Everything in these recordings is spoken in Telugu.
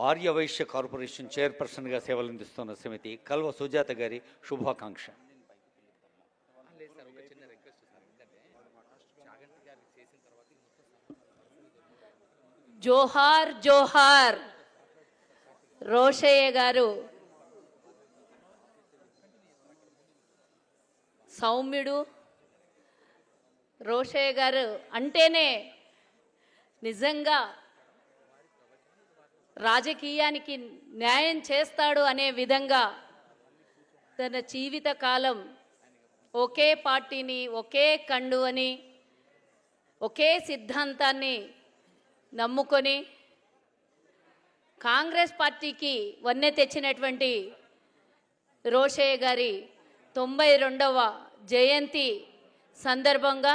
ఆర్యవైశ్య కార్పొరేషన్ చైర్పర్సన్గా సేవలందిస్తున్న సమితి కల్వ సుజాత గారి శుభాకాంక్ష. జోహార్ జోహార్. రోషయ్య గారు. సౌమ్యుడు. రోషయ్య గారు అంటేనే నిజంగా రాజకీయానికి న్యాయం చేస్తాడు అనే విధంగా తన జీవిత కాలం ఒకే పార్టీని ఒకే కండువని ఒకే సిద్ధాంతాన్ని నమ్ముకొని కాంగ్రెస్ పార్టీకి వన్నె తెచ్చినటువంటి రోషయ్య గారి తొంభై రెండవ జయంతి సందర్భంగా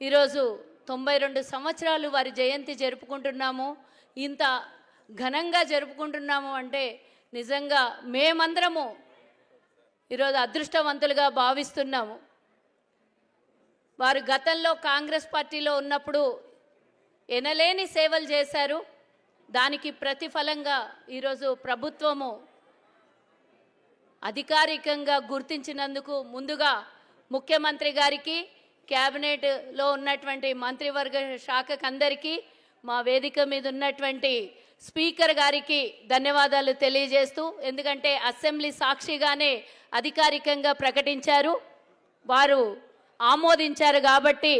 ఈరోజు తొంభై రెండు సంవత్సరాలు వారి జయంతి జరుపుకుంటున్నాము. ఇంత ఘనంగా జరుపుకుంటున్నాము అంటే నిజంగా మేమందరము ఈరోజు అదృష్టవంతులుగా భావిస్తున్నాము. వారు గతంలో కాంగ్రెస్ పార్టీలో ఉన్నప్పుడు ఎనలేని సేవలు చేశారు. దానికి ప్రతిఫలంగా ఈరోజు ప్రభుత్వము అధికారికంగా గుర్తించినందుకు ముందుగా ముఖ్యమంత్రి గారికి క్యాబినెట్లో ఉన్నటువంటి మంత్రివర్గ శాఖకు అందరికీ మా వేదిక మీద ఉన్నటువంటి స్పీకర్ గారికి ధన్యవాదాలు తెలియజేస్తూ ఎందుకంటే అసెంబ్లీ సాక్షిగానే అధికారికంగా ప్రకటించారు. వారు ఆమోదించారు కాబట్టి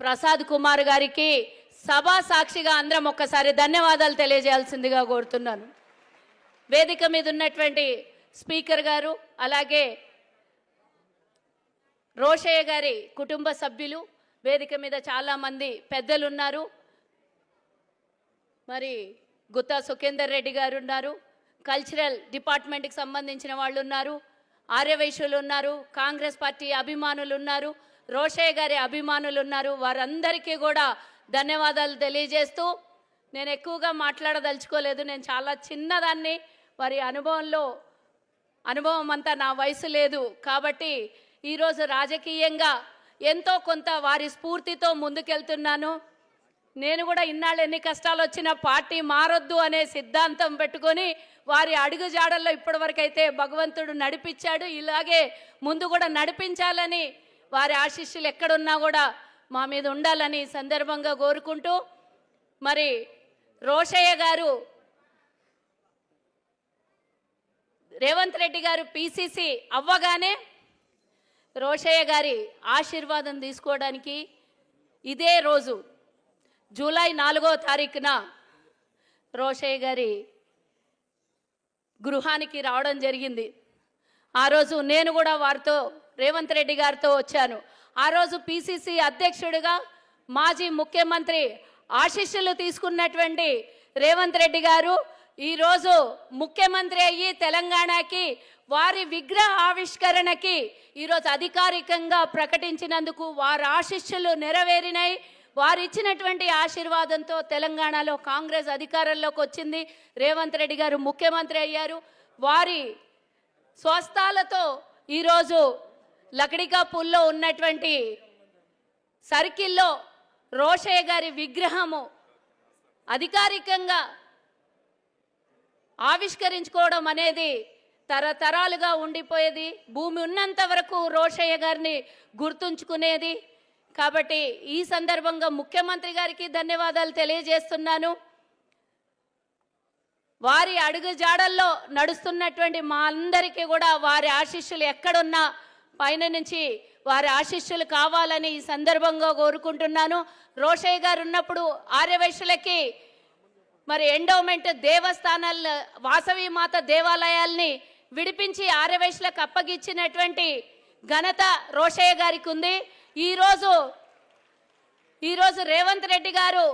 ప్రసాద్ కుమార్ గారికి సభా సాక్షిగా అందరం ఒక్కసారి ధన్యవాదాలు తెలియజేయాల్సిందిగా కోరుతున్నాను. వేదిక మీద ఉన్నటువంటి స్పీకర్ గారు అలాగే రోషయ్య గారి కుటుంబ సభ్యులు వేదిక మీద చాలామంది పెద్దలు ఉన్నారు మరి గుత్తా సుఖేందర్ రెడ్డి గారు ఉన్నారు. కల్చరల్ డిపార్ట్మెంట్కి సంబంధించిన వాళ్ళు ఉన్నారు. ఆర్యవైశ్యులు ఉన్నారు. కాంగ్రెస్ పార్టీ అభిమానులు ఉన్నారు. రోషయ్య గారి అభిమానులు ఉన్నారు. వారందరికీ కూడా ధన్యవాదాలు తెలియజేస్తూ నేను ఎక్కువగా మాట్లాడదలుచుకోలేదు. నేను చాలా చిన్నదాన్ని. వారి అనుభవంలో అనుభవం అంతా నా వయసు లేదు. కాబట్టి ఈరోజు రాజకీయంగా ఎంతో కొంత వారి స్ఫూర్తితో ముందుకెళ్తున్నాను. నేను కూడా ఇన్నాళ్ళు ఎన్ని కష్టాలు వచ్చినా పార్టీ మారొద్దు అనే సిద్ధాంతం పెట్టుకొని వారి అడుగుజాడల్లో ఇప్పటివరకైతే భగవంతుడు నడిపించాడు. ఇలాగే ముందు కూడా నడిపించాలని వారి ఆశీస్సులు ఎక్కడున్నా కూడా మా మీద ఉండాలని సందర్భంగా కోరుకుంటూ మరి రోషయ్య గారు రేవంత్ రెడ్డి గారు పిసిసి అవ్వగానే రోషయ్య గారి ఆశీర్వాదం తీసుకోవడానికి ఇదే రోజు జూలై నాలుగో తారీఖున రోషయ్య గారి గృహానికి రావడం జరిగింది. ఆ రోజు నేను కూడా వారితో రేవంత్ రెడ్డి గారితో వచ్చాను. ఆ రోజు పిసిసి అధ్యక్షుడిగా మాజీ ముఖ్యమంత్రి ఆశీస్సులు తీసుకున్నటువంటి రేవంత్ రెడ్డి గారు ఈరోజు ముఖ్యమంత్రి అయ్యి తెలంగాణకి వారి విగ్రహ ఆవిష్కరణకి ఈరోజు అధికారికంగా ప్రకటించినందుకు వారి ఆశీస్సులు నెరవేరినాయి వారు ఇచ్చినటువంటి ఆశీర్వాదంతో తెలంగాణలో కాంగ్రెస్ అధికారంలోకి వచ్చింది. రేవంత్ రెడ్డి గారు ముఖ్యమంత్రి అయ్యారు. వారి స్వస్థాలతో ఈరోజు లకడికాపూల్లో ఉన్నటువంటి సర్కిల్లో రోషయ్య గారి విగ్రహము అధికారికంగా ఆవిష్కరించుకోవడం అనేది తరతరాలుగా ఉండిపోయేది. భూమి ఉన్నంత వరకు రోషయ్య గారిని గుర్తుంచుకునేది. కాబట్టి ఈ సందర్భంగా ముఖ్యమంత్రి గారికి ధన్యవాదాలు తెలియజేస్తున్నాను. వారి అడుగు జాడల్లో నడుస్తున్నటువంటి మా అందరికీ కూడా వారి ఆశీస్సులు ఎక్కడున్నా పైన నుంచి వారి ఆశీస్సులు కావాలని ఈ సందర్భంగా కోరుకుంటున్నాను. రోషయ్య గారు ఉన్నప్పుడు ఆర్యవైశ్యులకి మరి ఎండోమెంట్ దేవస్థానాల వాసవి మాత దేవాలయాల్ని విడిపించి ఆర్యవైశ్యులకు అప్పగిచ్చినటువంటి ఘనత రోషయ్య గారికి ఉంది. ఈరోజు ఈరోజు రేవంత్ రెడ్డి గారు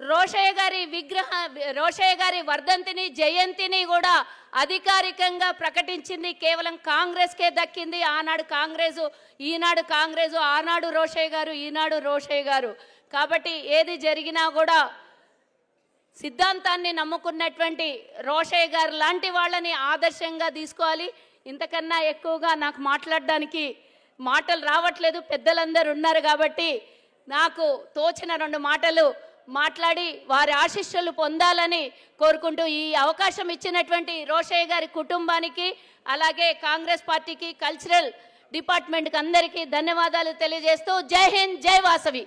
రోషయ్య గారి విగ్రహ రోషయ్య గారి వర్ధంతిని జయంతిని కూడా అధికారికంగా ప్రకటించింది. కేవలం కాంగ్రెస్కే దక్కింది. ఆనాడు కాంగ్రెస్ ఈనాడు కాంగ్రెస్ ఆనాడు రోషయ్య గారు ఈనాడు రోషయ్య గారు. కాబట్టి ఏది జరిగినా కూడా సిద్ధాంతాన్ని నమ్ముకున్నటువంటి రోషయ్య గారు లాంటి వాళ్ళని ఆదర్శంగా తీసుకోవాలి. ఇంతకన్నా ఎక్కువగా నాకు మాట్లాడడానికి మాటలు రావట్లేదు. పెద్దలందరూ ఉన్నారు కాబట్టి నాకు తోచిన రెండు మాటలు మాట్లాడి వారి ఆశిష్యులు పొందాలని కోరుకుంటూ ఈ అవకాశం ఇచ్చినటువంటి రోషయ్య గారి కుటుంబానికి అలాగే కాంగ్రెస్ పార్టీకి కల్చరల్ డిపార్ట్మెంట్కి అందరికీ ధన్యవాదాలు తెలియజేస్తూ జై హింద్ జై వాసవి.